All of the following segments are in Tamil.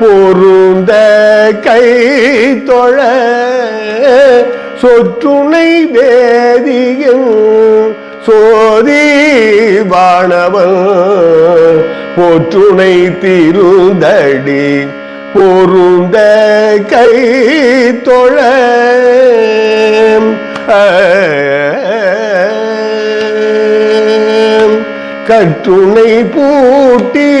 பொருந்த கை தொழ சொற்றுணை வேதியும் சோதி வாணவன் போற்றுணை திருந்தடி பொருந்த கை தொழ. கற்றுணை பூட்டியோரு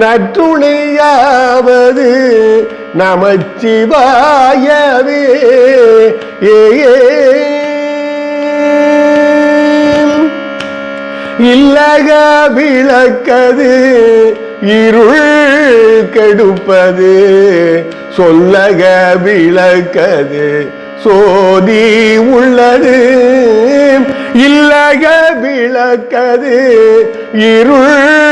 நற்றுணையாவது நமச்சிவாயவே. ஏ இல்லக விளக்கது இருள் கெடுப்பது சொல்லக விளக்கது சோதி உள்ளது. இல்லக விளக்கது இருள்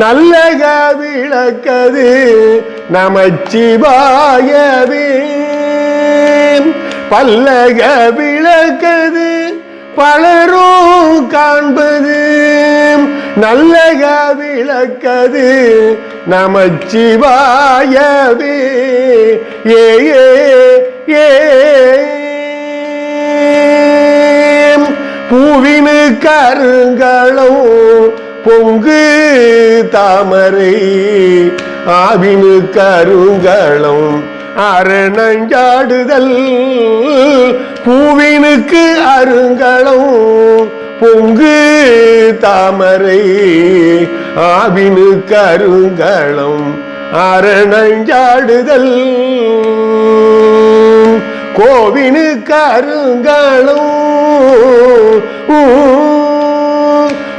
நல்லக விளக்கது நமச்சிவாயவே. பல்லக விளக்கது பலரும் காண்பது. நல்லக விளக்கது நமச்சிவாயவே. ஏ ஏ ஏ. பூவினு கருங்களும் பொங்கு தாமரை ஆவினு கருங்களம் அரணஞ்சாடுதல் பூவினுக்கு அருங்களம் பொங்கு தாமரை ஆவினு கருங்களம் அரணஞ்சாடுதல். கோவினு கருங்களும்